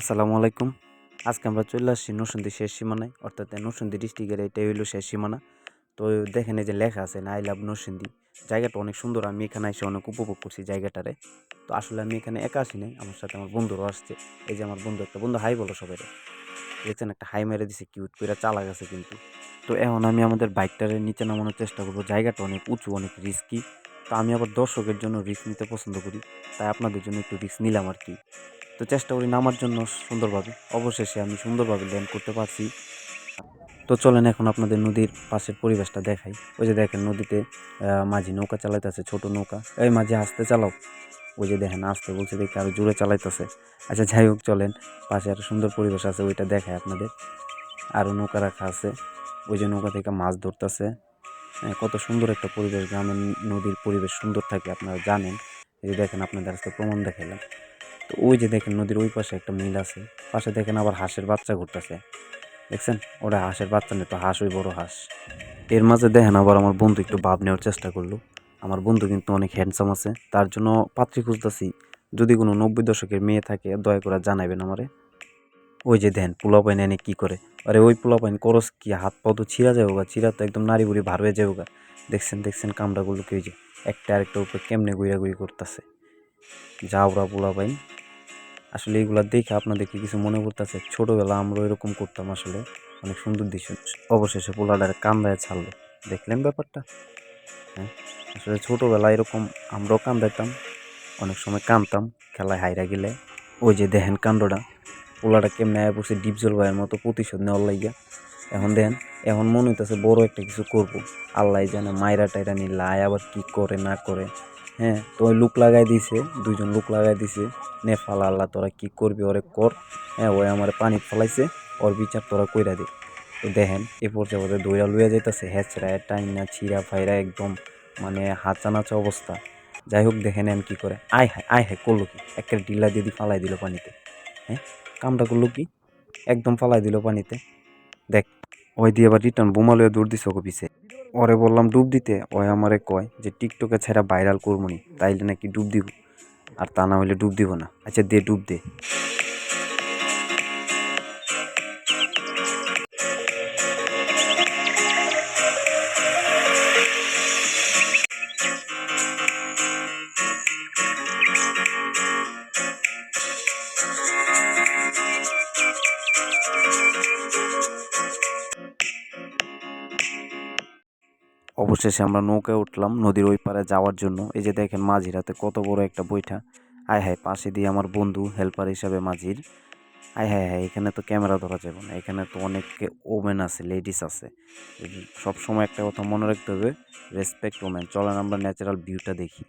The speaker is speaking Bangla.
আসসালামু আলাইকুম। আজকে আমরা চলে আসছি নরসিংদী শেষ সীমানায়, অর্থাৎ নরসিংদী ডিস্ট্রিক্টের এটাই হইল শেষ সীমানা। তো দেখেন এই যে লেখা আছে না আই লাভ নরসিংদী। জায়গাটা অনেক সুন্দর, আমি এখানে এসে অনেক উপভোগ করছি জায়গাটারে। তো আসলে আমি এখানে একা আসি নাই, আমার সাথে আমার বন্ধুরাও আসছে। এই যে আমার বন্ধু, একটা বন্ধু হাই বলো সবাই দেখছেন একটা হাই মেরে দিছে, কিউট করে চালা গেছে কিন্তু। তো এখন আমি আমাদের বাইকটারে নিচে নামানোর চেষ্টা করব, জায়গাটা অনেক উঁচু, অনেক রিস্কি তো আমি আবার দর্শকের জন্য রিস্ক নিতে পছন্দ করি, তাই আপনাদের জন্য একটু রিস্ক নিলাম আর কি। তো চেষ্টা করি নামার জন্য সুন্দরভাবে। অবশেষে আমি সুন্দরভাবে ল্যান্ড করতে পারছি। তো চলেন এখন আপনাদের নদীর পাশের পরিবেশটা দেখাই। ওই যে দেখেন নদীতে মাঝি নৌকা চালাইতেছে ছোট নৌকা। এই মাঝি আসতে চালাও। ওই যে দেখেন আসতে বলছে দেখি আরও জোরে চালাইতেছে। আচ্ছা যাই হোক চলেন। পাশে একটা সুন্দর পরিবেশ আছে ওইটা দেখায় আপনাদের। আরও নৌকা রাখা আছে। ওই যে নৌকা থেকে মাছ ধরতেছে। হ্যাঁ, কত সুন্দর একটা পরিবেশ গ্রামের নদীর পরিবেশ সুন্দর থাকে আপনারা জানেন। এই যে দেখেন আপনাদের আজকে প্রমাণ দেখাইলাম। তো ওই যে দেখেন নদীর ওই পাশে একটা মিল আছে। পাশে দেখেন আবার হাঁসের বাচ্চা ঘুরতেছে। দেখছেন? ওটা হাঁসের বাচ্চা নেই তো হাঁস ওই বড় হাঁস। এর মাঝে দেখেন আবার আমার বন্ধু একটু ভাব নেওয়ার চেষ্টা করল। আমার বন্ধু কিন্তু অনেক হ্যান্ডসাম আছে। তার জন্য পাত্রী খুঁজতেছি। যদি কোনো নব্বই দশকের মেয়ে থাকে, দয়া করে জানাবেন আমারে। ওই যে দেন পোলা পাইন এনে কী করে? আরে ওই পোলা পাইন করস কি? হাত পা তো ছিঁড়া যাব গা ছিঁড়া তো একদম নারী বুড়ি ভার হয়ে যাব গা দেখছেন দেখছেন কামড়াগুলো কি ওই যে একটা আরেকটার উপরে কেমনে গুইরা গুই করতেছে। যাওরা পোলা পাইন আসলে এগুলা দেখে আপনাদেরকে কিছু মনে করতেছে। ছোটবেলা আমরা এরকম করতাম আসলে। অনেক সুন্দর দৃশ্য। অবশেষে পোলাটারে কান্দায় ছাড়লো। দেখলেন ব্যাপারটা? হ্যাঁ? আসলে ছোটবেলা এরকম আমরাও কান্দাইতাম। অনেক সময় কান্দতাম খেলায় হাইরা গেলে। ওই যে দেখেন কাণ্ডটা। পোলাটা কেমনে আয়া পড়ছে ডিপ জল ভাইয়ের মতো প্রতিশোধ নেওয়ার লাগিয়া এখন দেন এখন মনে হইতেছে বড় একটা কিছু করব। আল্লাহ জানে মাইরা টাইরা নিলে আয় আবার কি করে না করে। হ্যাঁ তো ওই লুক লাগাই দিছে, দুইজন লুক লাগাই দিছে। নে ফালা আল্লাহ, তোরা কি করবি ওরে কর। হ্যাঁ ওই আমার পানি ফলাইছে, ওর বিচার তোরা কইরা দে। তো দেখেন, এ পর্যায়ে দইরা লুয়া যাইতেছে হ্যাচরা টাইনা, ছিঁড়া, ফাইরা, একদম মানে হাঁচা নাচা অবস্থা। যাই হোক, দেখেন নেন কি করে। আয় হায় আয় হায়, করল কি? একটা ডিলা দিয়ে দি ফালাই দিল পানিতে। হ্যাঁ কামটা করল কি? একদম ফালাই দিল পানিতে। দেখ ওই দিয়ে আবার রিটার্ন বোমা লয়ে দৌড় দিছে ওকে পিছে। ওরে বললাম, ডুব দিতে? ওই আমারে কয় যে, টিকটকে ছেড়া ভাইরাল করবনি তাইলে নাকি ডুব দিব। আর তা না হইলে ডুব দিব না। আচ্ছা দে, ডুব দে। অবশেষে আমরা নৌকায় উঠলাম নদীর ওই পারে যাওয়ার জন্য। এই যে দেখেন মাঝিরাতে কত বড় একটা বৈঠা। আয় হায়, পাশে দিয়ে আমার বন্ধু হেল্পার হিসাবে মাঝির। আয় হায় হায়, এখানে তো ক্যামেরা ধরা যাবে না। এখানে তো অনেক ওমেন আছে লেডিস আছে। সব সময় একটা কথা মনে রাখতে হবে রেসপেক্ট ওমেন চলেন আমরা ন্যাচারাল ভিউটা দেখি।